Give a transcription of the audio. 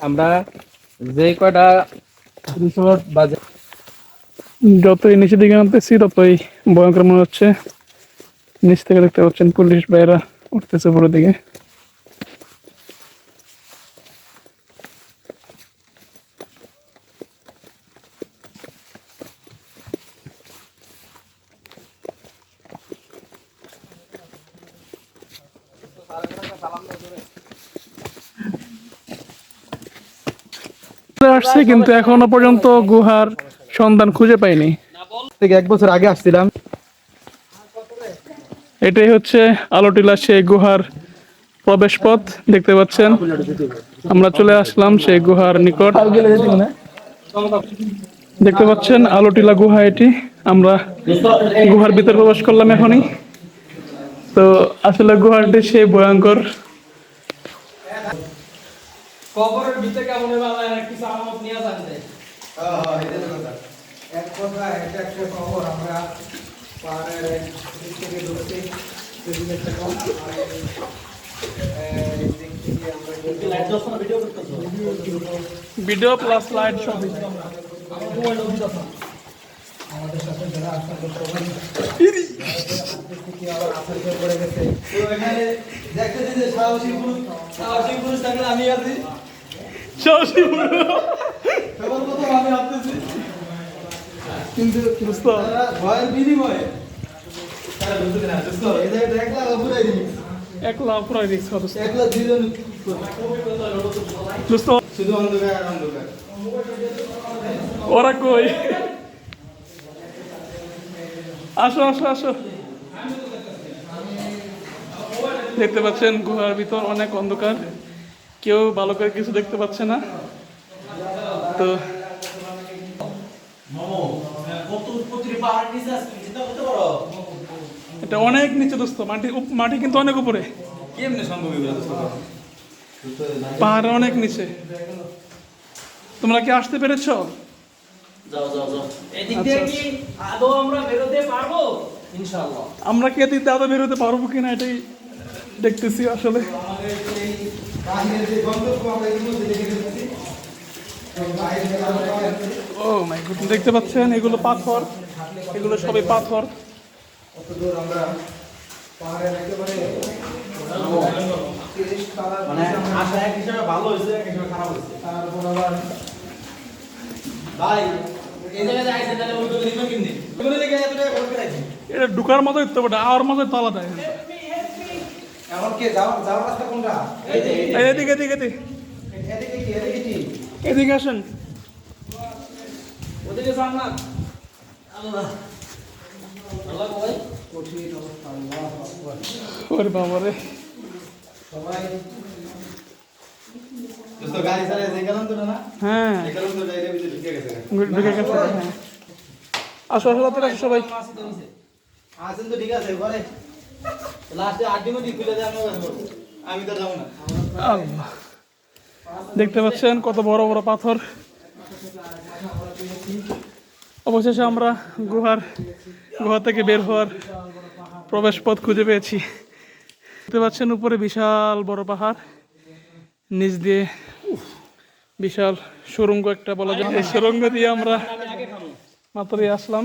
আমরা যে কয়টা রিসোর্ট বা যতই নিচের দিকে নামতেছি, ততই ভয়ঙ্কর মনে হচ্ছে। নিচ থেকে দেখতে পাচ্ছেন পুলিশ ভাইরা উঠতেছে পুরো দিকে। আসছে কিন্তু এখনও পর্যন্ত গুহার সন্ধান খুঁজে পাইনি। থেকে এক বছর আগে আসছিলাম। এটাই হচ্ছে আলোটিলা সেই গুহার প্রবেশ পথ দেখতে পাচ্ছেন। আমরা চলে আসলাম সেই গুহার নিকট। দেখতে পাচ্ছেন আলোটিলা গুহা এটি। আমরা গুহার ভিতরে প্রবেশ করলাম এখনই। তো আসলে গুহাটি সেই ভয়ঙ্কর কবরের ভিতরে কেমন কিছু আলামত নিয়ে যান এক কথা এটা একটা খবর আমরা পাহাড়ের দিক থেকে একটা ভিডিও প্লাস লাইট সব আমাদের সাথে যারা আসলে সবাই আবার আসার পর গেছে দেখতেছি যে সাহসী পুরুষ সাহসী পুরুষ থাকলে আমি আছি। একলা ওরা কই আসো আসো আসো দেখতে পাচ্ছেন গুহার ভিতর অনেক অন্ধকার। কেউ ভালো করে কিছু দেখতে পাচ্ছে না। তো পাহাড় এটা অনেক নিচে দোস্ত মাটি মাটি কিন্তু অনেক উপরে। পাহাড়ের অনেক নিচে। তোমরা কি আসতে পেরেছ? দিয়ে আদৌ আমরা বেরোতে পারব? কি এদিক দাদা বেরোতে পারব কিনা এটাই দেখতেছি আসলে। বাহিরের যে গন্তব্য আমরা ও মাই গড দেখতে পাচ্ছেন এগুলো পাথর এগুলো সবই পাথর। মানে এটা ঢুকার মতো আর মতো তো আলাদা। এখন কে যাওয়ার যাওয়ার রাস্তা কোনটা? এই যে এই এদিকে এদিকে এদিকে। এদিকে কি এদিকে কি? এদিকে আসেন। ওদিকে যান না। আল্লাহ। আল্লাহ ভাই। কঠিন অবস্থা আল্লাহ আকবার। ওরে বাবা রে সবাই দোস্ত গাড়ি চালিয়ে যে গেলাম তো না? হ্যাঁ। গেলাম তো গাড়ির ভিতরে ঢুকে গেছে ঢুকে গেছে হ্যাঁ। আসো আসো তাড়াতাড়ি সবাই। আছেন তো ঠিক আছে ঘরে। দেখতে পাচ্ছেন কত বড় বড় পাথর। অবশেষে আমরা গুহার, গুহা থেকে বের হওয়ার প্রবেশ পথ খুঁজে পেয়েছি। দেখতে পাচ্ছেন উপরে বিশাল বড় পাহাড়। নিচ দিয়ে বিশাল সুরঙ্গ একটা বলা যায়। সুরঙ্গ দিয়ে আমরা মাত্রই আসলাম।